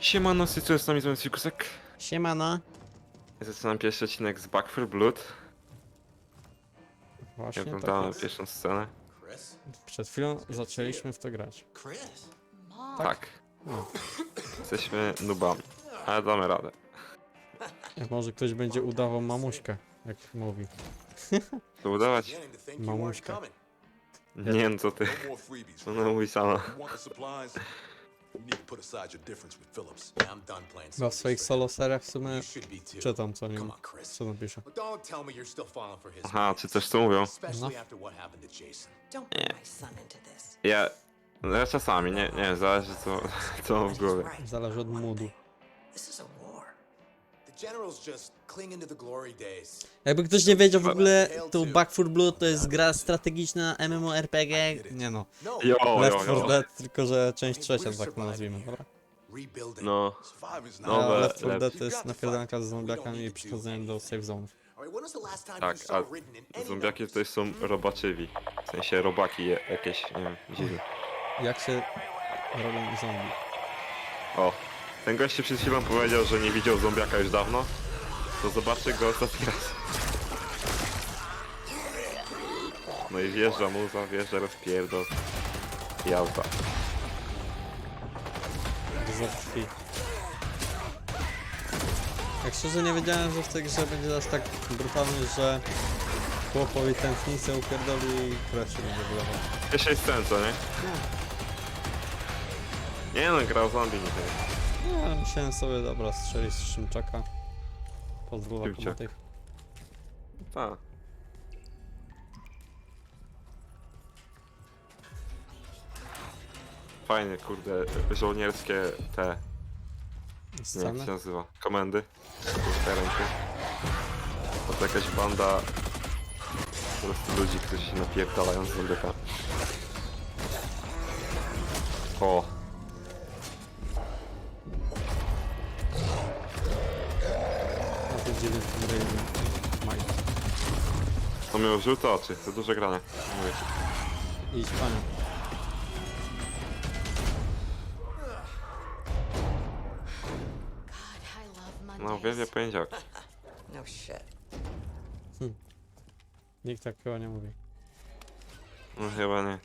Siemano, z tej strony jest z nami Złęc Fikusek. Siemano. Zaczynam pierwszy odcinek z Back 4 Blood. Właśnie Jak tak oglądamy jest. pierwszą scenę. Chris? Przed chwilą zaczęliśmy w to grać. Chris? Tak. No. Jesteśmy nubami, ale damy radę. Jak może ktoś będzie udawał mamuśkę, jak mówi. To udawać? Beginning to think you weren't Mamuśka. coming. Nie wiem co ty. No more freebies. Ona mówi sama. You want the supplies? Chyba w swoich solo seriach w sumie You should be too. czytam co Come nim, on, Chris. co for his Aha, czy też to mówią? Especially No. after what happened to Jason. Don't bring my son into this. Ja... no Ja czasami, nie, nie zależy co, co mam w głowie. Zależy od moodu. Jakby ktoś nie wiedział w ogóle, to Back 4 Blood to jest gra strategiczna MMORPG. Nie no, No, Jo, Left jo, 4 jo. Dead, tylko że część trzecia, tak to nazwijmy, dobra? No, Nowe, Left 4 lepsze. Dead to jest napierdanka z zombiakami i przychodzenie do safe zone. Tak, a zombiaki tutaj są robaczywi. W sensie robaki je, jakieś, nie wiem, dziwne. Jak się robią zombie? O, ten gość przed chwilą powiedział, że nie widział zombiaka już dawno. To zobaczcie go ostatni raz. No i wjeżdża muza, wjeżdża rozpierdol. Jazda. Za krwi. Jak szczerze nie wiedziałem, że w tej grze będzie aż tak brutalny, że chłopowi tętnicę upierdoli i krew się będzie wydawał. Pierwszej scen, co nie? Nie no, grał zombie nie wiem. Nie, ale musiałem sobie, dobra, strzelić z Szymczaka. Pozdrowa Szymczak. kobiety. Tak. Fajne, kurde, żołnierskie te, nie jak Sceny. się nazywa, komendy. Te ręki. To, to jakaś banda po prostu ludzi, którzy się napierdalają z zombiakami. O, to miał żółte oczy, to duże granie. Mówię ci. Idź, panie. God, I love Mondays. No, uwielbia poniedziałki. No shit. Nikt tak chyba nie mówi. No chyba nie.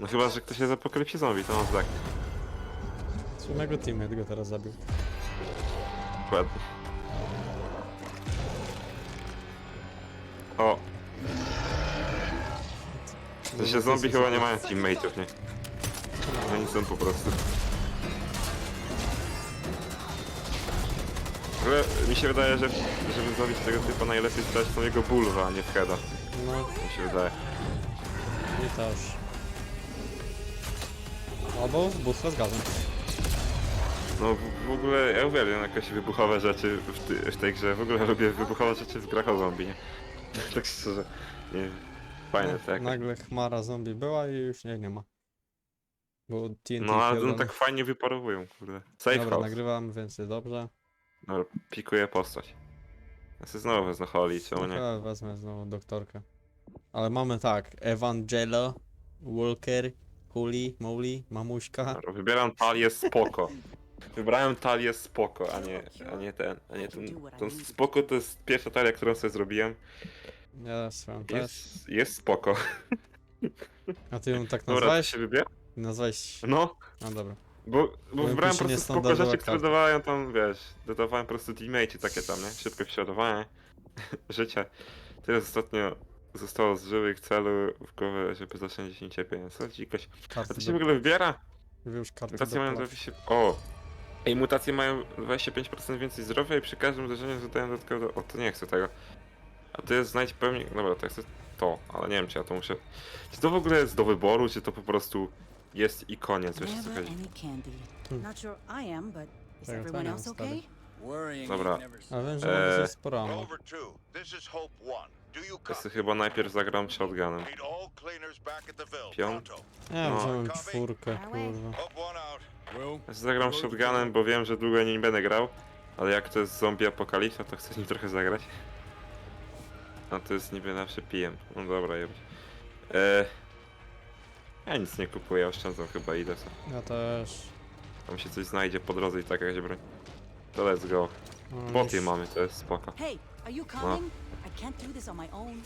No chyba, że ktoś jest apokalipsie zombie, to on tak. Słynnego teammate go teraz zabił. Dokładnie. O! To się zombie chyba nie mają teammateów, nie? Oni są po prostu. Ale mi się wydaje, że żeby zabić tego typa najlepiej zdać tą jego bulwę, a nie w heada. No, Mi się wydaje. mi też. Albo w butwę z gazem. No w, w ogóle ja uwielbiam jakieś wybuchowe rzeczy w, ty, w tej grze. W ogóle lubię wybuchowe rzeczy w grach o zombie, nie? Tak szczerze. Nie wiem. Fajne to jak. Nagle chmara zombie była i już nie, nie ma. Bo TNT No ale no, tak fajnie wyparowują, kurde. Safe Dobra, house. nagrywam, więc jest dobrze. Dobra, pikuję postać. Ja sobie znowu wezmę Holly, czemu nie? Ja wezmę znowu doktorkę. Ale mamy tak, Evangelo, Walker, Huli, Molly, Mamuśka. Dobra, wybieram talię spoko. Wybrałem talię spoko, a nie, a nie ten, a nie ten. Ten spoko to jest pierwsza talia, którą sobie zrobiłem. Ja swoją też. Jest, jest spoko. A ty ją tak Dobra, nazwałeś? się wybiera? Nazwałeś... No, No dobra. bo, bo Powiem wybrałem ci, po prostu spoko niestandardowa rzeczy, które karta. dawają tam, wiesz, dodawałem po prostu teammate takie tam, nie? Szybkie przeładowanie życia. Tyle ostatnio zostało z żywych celu w głowę, żeby zacząć 10 cierpienia. Co dzikość. A Karty to się do... w ogóle wybiera? Już karty Mutacje mają do... 20... O! Ej, mutacje mają 25% więcej zdrowia i przy każdym uderzeniu zadają dodatkowo... O, to nie chcę tego. A to jest znajdź pewnie... Dobra, to chcę to, ale nie wiem czy ja to muszę... Czy to w ogóle jest do wyboru, czy to po prostu jest i koniec, wiesz co chodzi? Hmm. Tego to nie wiem, stary. Worrying Dobra. A wiem, że Eee, jest sporo ammo. Rover 2, this is Hope 1. Do you Ja copy? sobie chyba najpierw zagram shotgunem. Need all cleaners back at the Ville. Pion? Pronto. Nie, No. wziąłem czwórkę, kurwa. Hope 1 out. Will. Ja sobie zagram shotgunem, bo wiem, że długo nie będę grał. Ale jak to jest zombie apokalipsa, to chcę nim trochę zagrać. A to jest niby zawsze pijem. No dobra, jebać. Eee... Ja nic nie kupuję, oszczędzam chyba idę sobie. Ja też. Tam się coś znajdzie po drodze i taka jakaś broń. To let's go. No, Boty już- mamy, to jest spoko. Hey, are you coming? I can't do this on my own.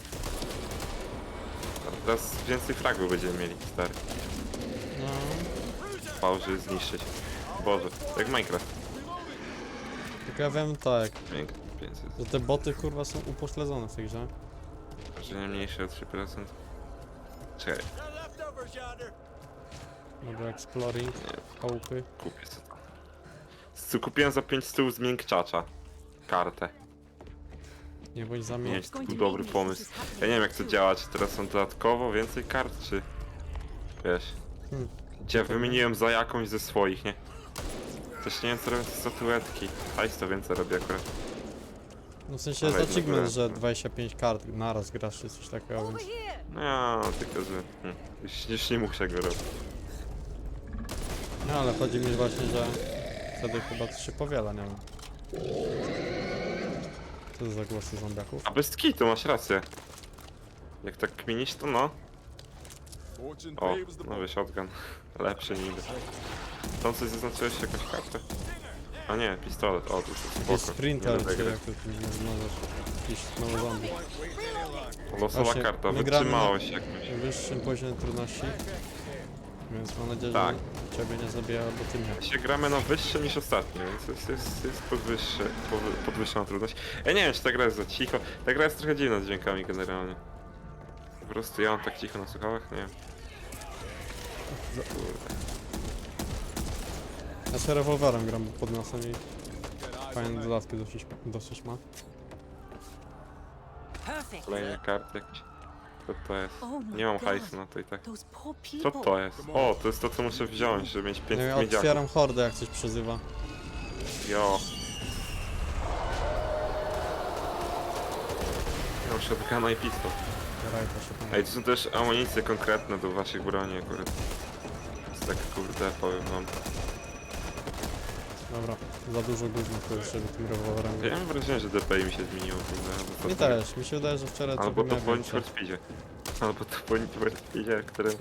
A teraz więcej fragów będziemy mieli, stary. No, Fałży zniszczyć. Boże, jak Minecraft. tylko ja wiem tak, Pięknie, 500. że te boty kurwa są upośledzone w tej grze. Że nie mniejsze o 3%. Czekaj, Dobra, exploring, chałupy. kupię co to. Co kupiłem za 5 stół zmiękczacza. Kartę. Nie bądź za Nie mnie. wiem, czy to był dobry pomysł. Ja nie wiem jak to działa, czy teraz są dodatkowo więcej kart, czy... Wiesz... Hmm. Gdzie wymieniłem za jakąś ze swoich, nie? Też nie wiem co robią te statuetki. Hajs to więcej robi akurat. No w sensie Ale jest achievement, dobra. że 25 kart naraz grasz czy coś takiego, Over więc... here. No ja, tylko że... Hmm, już, już nie muszę go robić. No ale chodzi mi właśnie, że wtedy chyba to się powiela, nie wiem. Co to za głosy zombiaków? A bez kitu, masz rację. Jak tak kminisz, to no. Fortune O, the nowy shotgun. Lepszy niby. Tam coś zaznaczyłeś jakąś kartę? A nie, pistolet. O, to jest spoko. Jest sprinter, Nie czy jak to tu możesz. Jakiś nowy zombie. Losowa Właśnie, karta, my gramy na-. Wyższym poziomie trudności. Więc mam nadzieję, Tak. że ciebie nie zabija, bo ty mnie. się gramy na wyższe niż ostatnio, więc jest, jest, jest podwyższy, powy- podwyższona trudność. Ja nie wiem, czy ta gra jest za cicho. Ta gra jest trochę dziwna z dźwiękami generalnie. Po prostu ja mam tak cicho na słuchawach, nie wiem. Kurde. Ja się rewolwerem gram pod nosem i fajne dodatki dosyć, dosyć ma. Perfect. Karty jakieś. Co to jest? Oh my Nie mam God. hajsu na to i tak. Those poor Co to jest? O, to jest to, co muszę wziąć, żeby mieć No 500 ja miedziaków. otwieram hordę, jak coś przezywa. Jo. Ja mam shotguna i pistol. Ej, to są też amunicje konkretne do waszych broni akurat. Jest tak kurde, powiem wam. Dobra, za dużo gówna to jest, żeby tym rewolwerem Ja mam wrażenie, że DPI mi się zmieniło kurde. Mi też, mi się wydaje, że wczoraj to Albo to miałem większe. for Speedzie. Albo to for Speedzie, w którym...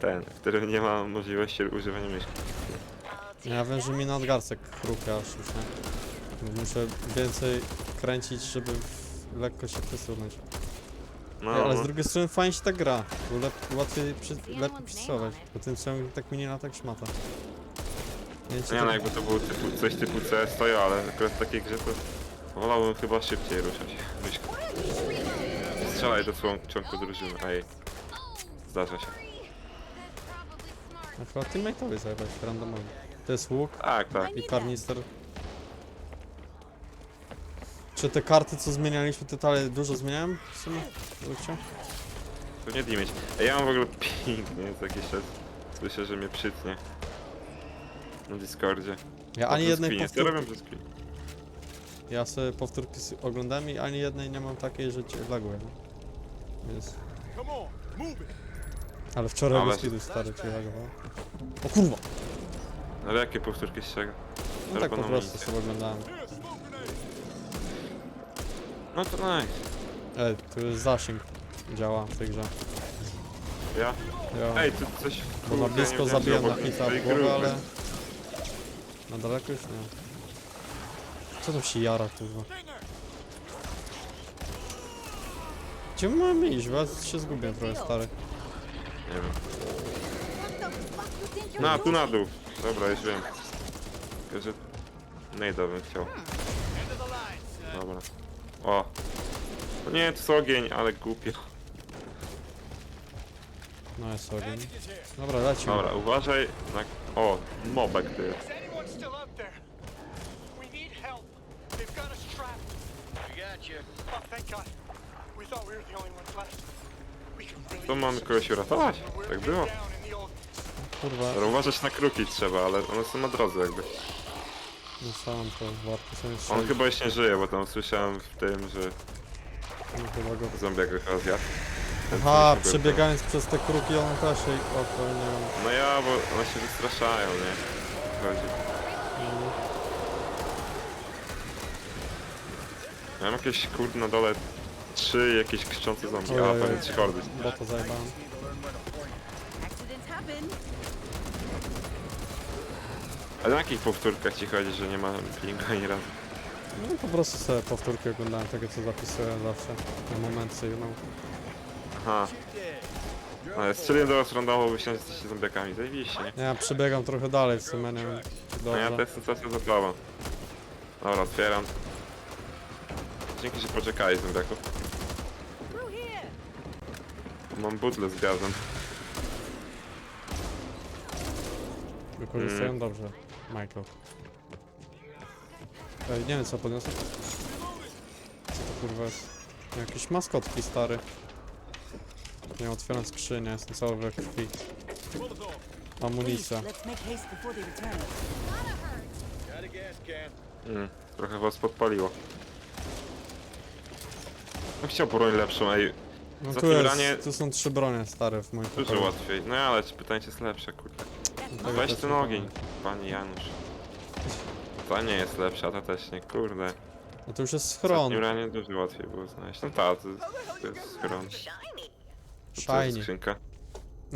Ten, w którym nie ma możliwości używania myszki. Ja wiem, że mi nadgarstek chrupia aż już, nie? Bo Muszę więcej kręcić, żeby w- lekko się przesunąć. No, Ej, ale z no. drugiej strony fajnie się tak gra, bo lep, łatwiej przy, lepiej przystosować, bo ten ciągnik tak mi nie lata jak szmata. Nie Nie no, jakby to było typu, coś typu CS, to ja, ale akurat w takiej grze to wolałbym chyba szybciej ruszać myszką. Strzelaj do człon- członku drużyny, ej. Zdarza się. Na przykład teammate'owi zajebać randomowi. To jest łuk Tak, tak. i karnister. Czy te karty co zmienialiśmy, te dalej dużo zmieniałem w sumie? Lukcie? To nie damage. Ej, ja mam w ogóle ping, nie? Jakiś czas. Słyszę, że mnie przytnie. Na Discordzie. Ja ani jednej powtórki, robią przez screen? ja sobie powtórki oglądam i ani jednej nie mam takiej, że cię laguje. Więc... Ale wczoraj bez speedu stary cię lagowało. O kurwa! Ale jakie powtórki z czego? No tak po prostu sobie oglądałem. No to nice. Ej, tu jest zasięg. Działa w tej grze. Ja? Ja, Ej, tu coś... bo na blisko zabijam na hita w głowę, ale... Na daleko już nie. Co tam się jara, kurwa? Gdzie my mamy iść? Bo ja się zgubię trochę, stary. Nie wiem. Na, tu na dół. Dobra, już wiem. Tylko, że... Nejda bym chciał. Dobra. O. No nie, to jest ogień, ale głupio. No jest ogień. Dobra, lecimy. Dobra, uważaj na... O, mobek ty jest. Is anyone still out there? We need help. They've got us trapped. We got you. Oh, thank God. We thought we were the only ones left. We can really To mamy kogoś uratować. Tak było. Kurwa, Dobra, uważać na kruki trzeba, ale one są na drodze jakby. no sam to warto sobie On strzelić. chyba już nie żyje, bo tam słyszałem w tym, że No, chyba go... zombiak go chyba zjadł. Ten, Aha, co nie przebiegając przez te kruki, on też jej... O, to nie wiem. No ja, bo one się wystraszają, nie? Chodzi. Ja mam jakieś kurde na dole trzy jakieś krzyczące zombie, a Ojej. pewnie trzy hordy. Bo to zajebałem. Accidents happen. A na jakich powtórkach ci chodzi, że nie ma pingu ani razu? No po prostu sobie powtórki oglądałem tego co zapisuję zawsze. Na moment sygnał. Aha. Ale strzeliłem do was randomo, bo myślałem, że jesteście zombiakami. Zajebiście, nie? Ja przebiegam trochę dalej w sumie, nie wiem. czy No ja Dobrze. też sensacja zabawa. Dobra, otwieram. Dzięki, że. Through here. Mam butle z gazem. Wykorzystują Mm. dobrze, Michael. Ej, nie wiem co podniosę. Co to kurwa jest? Jakieś maskotki stary. Nie otwieram skrzynię, jestem cały we krwi. Amunicja. Let's make haste before they return. Mm, trochę was podpaliło. No chciał broń lepszą, ej. No Za tu, tym jest, ranie- tu są trzy bronie stare w moim Dużo pokoju. łatwiej. No ale czy pytanie jest lepsze, kurde. Tego Weź też ten nie ogień, panie Janusz. Ta nie jest lepsza, ta też nie, kurde. No to już jest W schron. ostatnim ranie dużo łatwiej było znaleźć. No ta, to, to jest schron. To jest Shiny. skrzynka.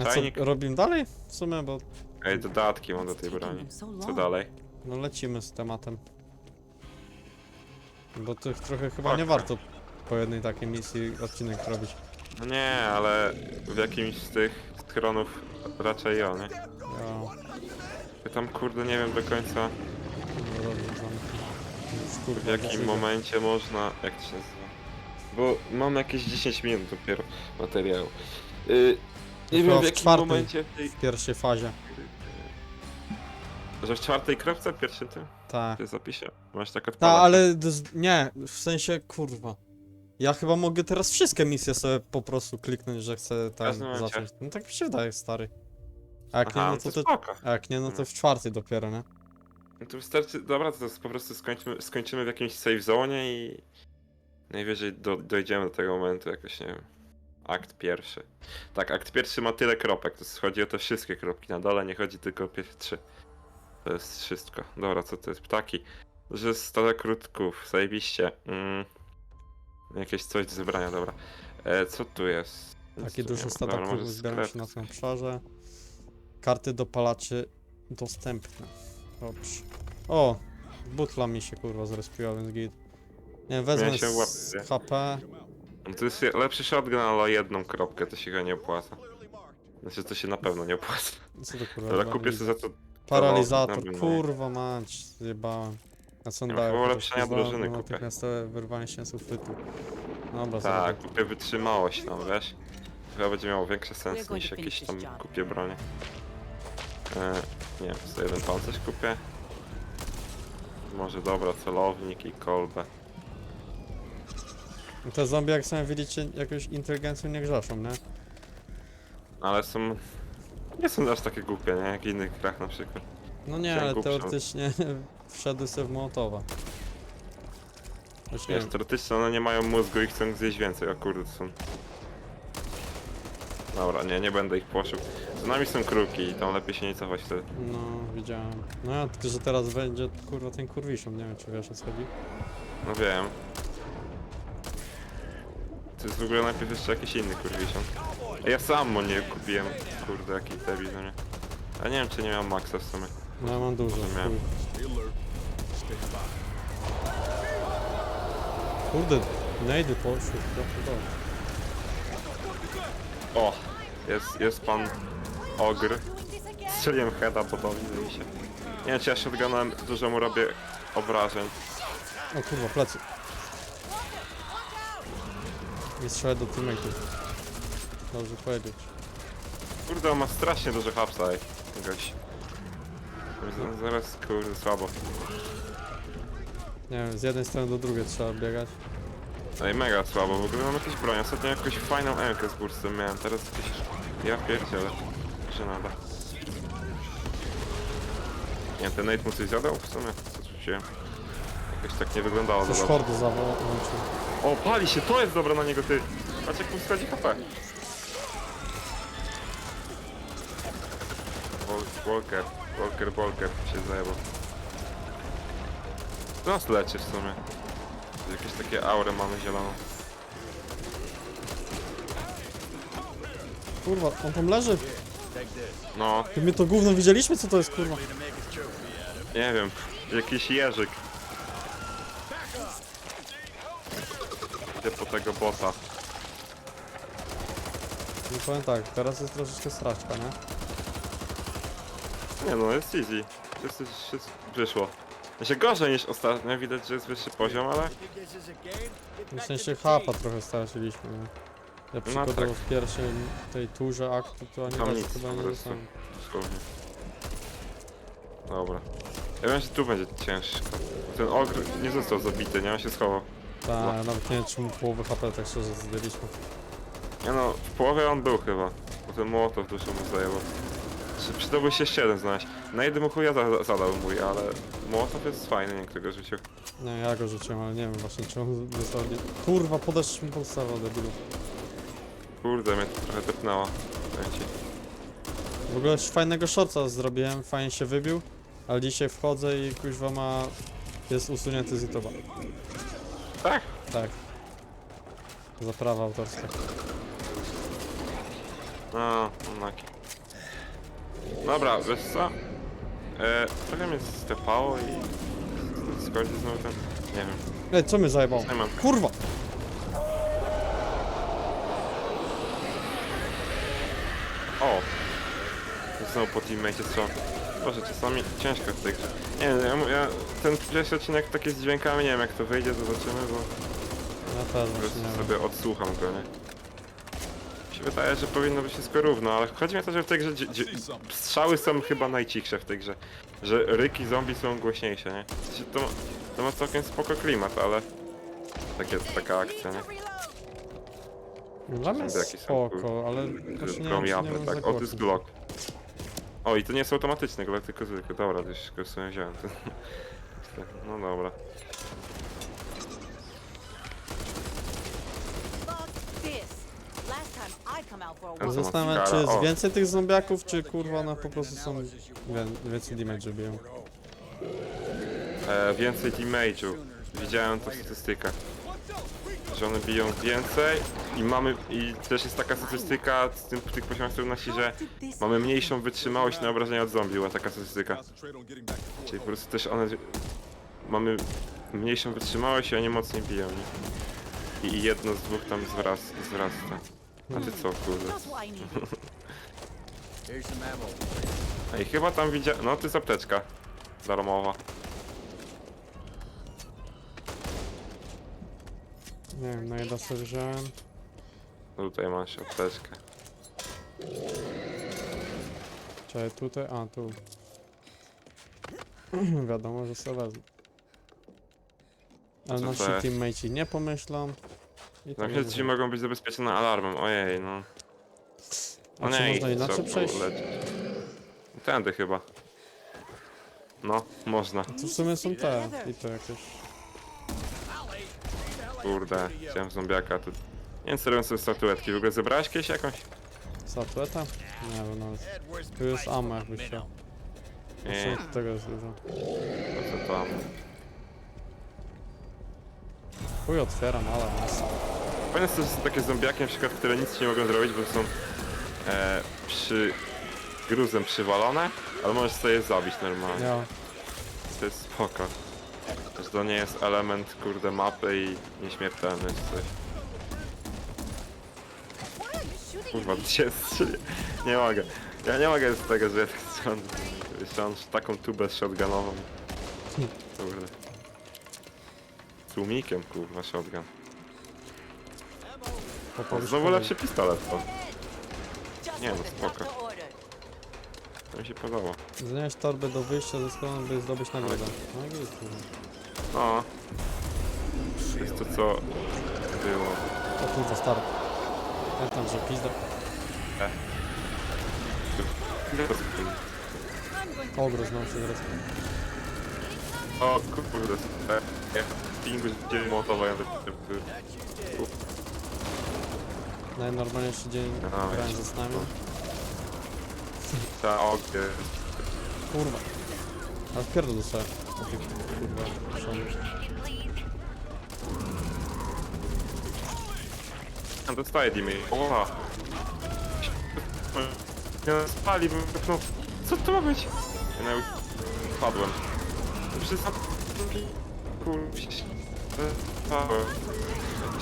A co robimy dalej? W sumie, bo Ej, dodatki mam do tej broni. Co dalej? no lecimy z tematem. Bo tych trochę chyba nie Okej. warto po jednej takiej misji odcinek robić. No nie, ale w jakimś z tych schronów raczej ja, nie? Ja... Ja tam kurde nie wiem do końca no, robię zamki. Już, kurwa, w jakim momencie można, jak to się nazywa? Bo mam jakieś 10 minut dopiero materiału. Yy, nie wiem w w jakim czwartym. momencie w tej... W pierwszej fazie. Że w czwartej kropce, pierwszym tym? Tak. Ty zapisie? Masz tak Ta, odpalać. ale d- z- nie, w sensie kurwa. Ja chyba mogę teraz wszystkie misje sobie po prostu kliknąć, że chcę tam zacząć. No tak mi się wydaje, stary. A jak Aha, nie, no no to, to spoko. a jak nie, no to w czwartej dopiero, nie? No to wystarczy, dobra, to po prostu skończymy, skończymy w jakimś save zone i najwyżej do, dojdziemy do tego momentu jakoś, nie wiem. Akt pierwszy. Tak, akt pierwszy ma tyle kropek, to chodzi o te wszystkie kropki na dole, nie chodzi tylko o pierwsze trzy. To jest wszystko. Dobra, co to jest? Ptaki. Że jest stada krótków, zajebiście. Mm. Jakieś coś do zebrania, dobra. E, co tu jest? Nic Takie tu duże nie ma. stada Dobra, może krówek zbierają się na tym obszarze. Karty dopalaczy dostępne. Dobrze. O! Butla mi się kurwa zrespiła, więc git. Nie wiem, wezmę Miałem się z. HP. No to jest lepszy shotgun, ale jedną kropkę to się go nie opłaca. Znaczy to się na pewno nie opłaca. Co to kurwa? Dobra, za kupię sobie za to. Paralizator, Dobra, kurwa mać, zjebałem. A co on Ja daje? chyba Chociaż ulepszenia to za- drużyny no, kupię. Natychmiastowe wyrwanie się z uchwytu. Dobra, Tak, zrobię. kupię wytrzymałość tam, wiesz? Chyba będzie miało większy sens niż jakieś tam kupię bronie. E, nie wiem, co jeden pancerz kupię. Może dobra, celownik i kolbę. Te zombie, jak sami widzicie, jakąś inteligencją nie grzeszą, nie? Ale są... Nie są aż takie głupie, nie? Jak w innych grach na przykład. No nie, ale głupszy. teoretycznie wszedły sobie w Mołotowa. Już nie Wiesz, wiem. teoretycznie one nie mają mózgu i chcą zjeść więcej, o kurde, to są... Dobra, nie, nie będę ich płoszył. Za nami są kruki i tam lepiej się nie cofać wtedy. No, widziałem. No ja tylko, że teraz będzie kurwa ten kurwiszon, nie wiem czy wiesz o co chodzi. No wiem. To jest w ogóle najpierw jeszcze jakiś inny kurwision. A Ja sam mu nie kupiłem, kurde, jaki debil, no nie. A nie wiem, czy nie miałem maksa w sumie. No ja mam dużo, Rozumiem. chuj. Kurde, najdy poszły, trochę dobrze. O! Jest, jest pan ogr. Strzeliłem heada, widzę mi się. Nie wiem, czy ja shotgunem dużo mu robię obrażeń. O kurwa, plecy. Nie strzelaj do teammate'ów. Dobrze powiedzieć. Kurde, on ma strasznie dużo hapsa, ej. Goś. Z- Zaraz, kurde, słabo. Nie wiem, z jednej strony do drugiej trzeba biegać. Ej, mega słabo, w ogóle mam jakieś broń. Ostatnio jakąś fajną emkę z burstem miałem, teraz jakieś... Ja pierdzielę. Że nada. Nie, ten Nate mu coś zadał w sumie? Co się... Jakoś tak nie wyglądało Coś dobrze. hordy zawłączył. O, pali się, to jest dobre na niego, ty! Patrz jak mu schodzi HP. Wal- Walker, Walker, Walker się zajebał. Nas leczy w sumie. Jakieś takie aurę mamy zieloną. Kurwa, on tam leży. No, Ty my to gówno widzieliśmy, co to jest kurwa? Nie wiem, jakiś jeżyk. Idę po tego bossa. No powiem tak, teraz jest troszeczkę straczka, nie? Nie no, jest easy. Wszyscy się wyszło. Się gorzej niż ostatnio, widać, że jest wyższy poziom, ale W sensie hapa trochę straciliśmy, nie? Ja przykładowo tak. w pierwszej tej turze aktu to ani Tam razu nic, chyba po nie prostu. dostałem. dosłownie. Dobra. Ja wiem, że tu będzie ciężko. Ten ogr nie został zabity, nie? On się schował. Tak, nawet nie wiem czy mu połowy HP tak szczerze zdjęliśmy. Nie no, w połowie on był chyba. Bo ten mołotow dużo mu zajęło. Czy przydałby się jeszcze jeden znaleźć? Na jednym chuja za zadał mój, ale mołotow jest fajny, nie którego rzucił. Nie, ja go rzuciłem, ale nie wiem właśnie czy on dostał... Kurwa, podeszł mi podstawę, debilu. Kurde, mnie to trochę tepnęło. Powiem ci. W ogóle fajnego shorta zrobiłem, fajnie się wybił, ale dzisiaj wchodzę i kuźwa ma... jest usunięty z YouTube'a. Tak? Tak. Za prawa autorskie. No, unlucky. Dobra, wiesz co? E, trochę mnie stepało i skończy znowu ten... Nie wiem. Ej, co mnie zajebał? Nie mam. Kurwa! O! Znowu po teammate strzał. Boże, czasami ciężko w tej grze. Nie wiem, ja, mu- ja ten pierwszy odcinek taki z dźwiękami, nie wiem jak to wyjdzie, zobaczymy, bo Ja też po właśnie prostu nie wiem. sobie odsłucham go, nie? Mi się wydaje, że powinno być wszystko równo, ale chodzi mi o to, że w tej grze dzi- dzi- strzały są chyba najcichsze w tej grze. Że ryki zombie są głośniejsze, nie? W sensie To, to ma całkiem spoko klimat, ale... Takie, taka akcja, nie? Dla mnie są, spoko, ale właśnie nie wiem, czy nie mam za tak, o to jest głośno. Glock. O, i to nie jest automatyczny Glock, tylko zwykły. Dobra, to już go sobie wziąłem. No dobra. Fuck this. Last time I come out for a A walk. co? Zastanawiam czy jest więcej tych zombiaków, czy kurwa one po prostu są... Wie, więcej damage biją. E, więcej damage'u. Widziałem to w statystykach. Że one biją więcej i mamy... I też jest taka statystyka z tym, tych poziomach trudności, że mamy mniejszą wytrzymałość na obrażenia od zombie, była taka statystyka. Czyli po prostu też one... Mamy mniejszą wytrzymałość i oni mocniej biją, nie? I jedno z dwóch tam zwras, wzrasta. A ty co, kurde? That's what I needed. Ej, chyba tam widziałem... No, to jest apteczka. Darmowa. Nie wiem, na jeden sobie wziąłem. No Tutaj masz apteczkę. Czekaj, tutaj, a tu. Wiadomo, że sobie wezmę. Ale Co nasi to jest? teammateci nie pomyślą. No będzie. ci mogą być zabezpieczone alarmem, ojej, no. A czy można i inaczej trzeba przejść? było lecieć. Tędy chyba. No, można. To w sumie są te i to jakieś. Kurde, chciałem zombiaka tu. Nie wiem co robią sobie statuetki. W ogóle zebrałeś kiedyś jakąś? Statueta? Nie wiem, nawet. Tu jest ammo jakbyś chciał. Nie, Zresztą tego jest dużo. to co tam. Chuj otwieram, ale masa. Fajne z takie zombiaki na przykład, które nic nie mogą zrobić, bo są e, przy gruzem przywalone, ale możesz sobie je zabić normalnie. Ja. To jest spoko. Że to nie jest element kurde mapy i nieśmiertelny czy coś. Kurwa, gdzie strzeli? Nie mogę. Ja nie mogę z tego, że ja tak strzelam. Strzelam taką tubę shotgunową. Kurde. Tłumikiem kurwa shotgun. O, powierzchni- znowu lepszy pistolet to. Just Nie no, spoko. To mi się podoba. Znieść torbę do wyjścia ze sklepu, by zdobyć nagrodę. No i git, kurwa. No. To jest to co było. O kurwa, stary. Pamiętam, że pizda. Ogro znowu się zrespił. O kurde, jak pingu dzień motowa, ja Najnormalniejszy dzień A, grałem ze snami. ta ognie. Kurwa. Ale pierdol dostałem. Ty kurwa, szon. Tam dostaję dimy. Oła. Ja spali, bym wypchnął. Co to ma być? Ja nawet padłem. Przez kurczę.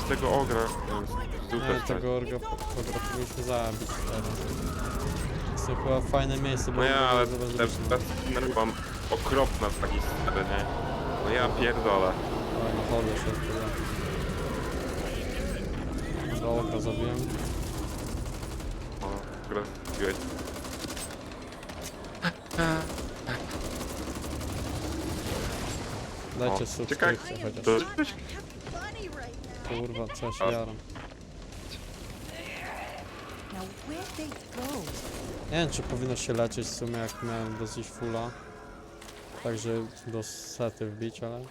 Z tego ogra. z dupę Nie, tego orga ogra powinniśmy zabić teraz. Jest to chyba fajne miejsce, bo No ja, nie ale te te- mam okropna w takiej stary, nie? No ja pierdolę. Ale na chodę się odpływa. Dobra, oka zabiłem. O, mówiłeś. Dajcie subskrypcję chociaż. To... Kurwa, co ja się A. jaram. Now where'd they go? Nie wiem, czy powinno się leczyć w sumie, jak miałem dosyć fulla. Także do sety wbić, ale...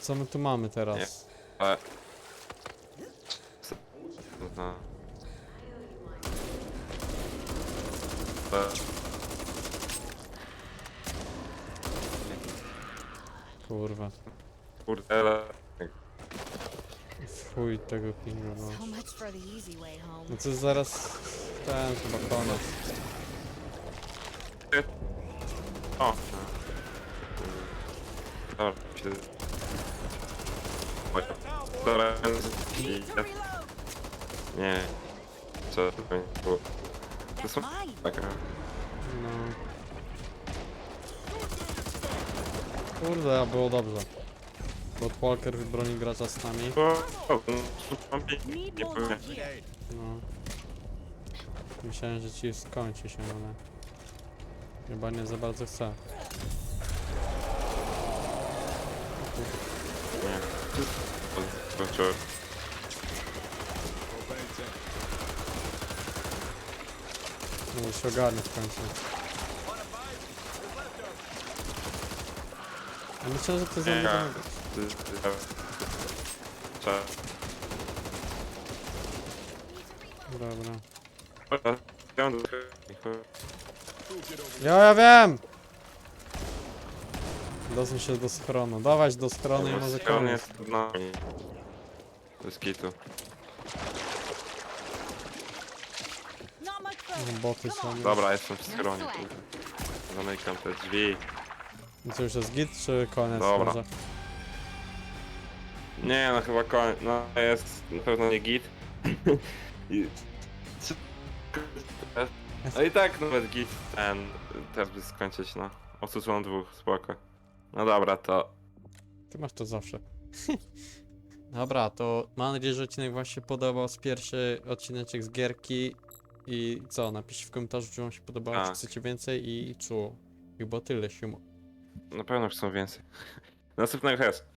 Co my tu mamy teraz? Ale... No. To- Kurwa. Kurde. Fuj tego pinga, no. So much for the easy way home. No to jest zaraz... Ten chyba koniec. O! Dobra, się... Dobra, to nie. Co to będzie było? That's są-. Taka... No. Kurde, a było dobrze. Bo Walker broni gracza z nami. O, no, mam pięknie, Need nie more powiem. loot here. No. Myślałem, że ci skończy się, ale... Chyba nie za bardzo chce. Nie. Skończyłem. No się ogarnie w końcu. Ja myślałem, że to jest Nie, za Trzeba... Dobra. Ja Ja, wiem! Dosuń się do schronu. Dawać do schronu i może Stron koniec. jest przed nami. Bez kitu. Not much further. Boty są. on. Dobra, jestem w schronie. kurde. Zamykam te drzwi. I co już jest git, czy koniec? Dobra. Może? Nie, no chyba koniec. No jest na pewno nie git. I... No i tak nawet git ten teraz by skończyć, no. Odsłucham dwóch, spoko. No dobra, to Ty masz to zawsze. Dobra, to mam nadzieję, że odcinek wam się podobał z pierwszy odcineczek z gierki. I co, napiszcie w komentarzu, czy wam się podobało, czy Tak. chcecie więcej i co. Chyba tyle, siumo. Na pewno chcą więcej. Następnego hez.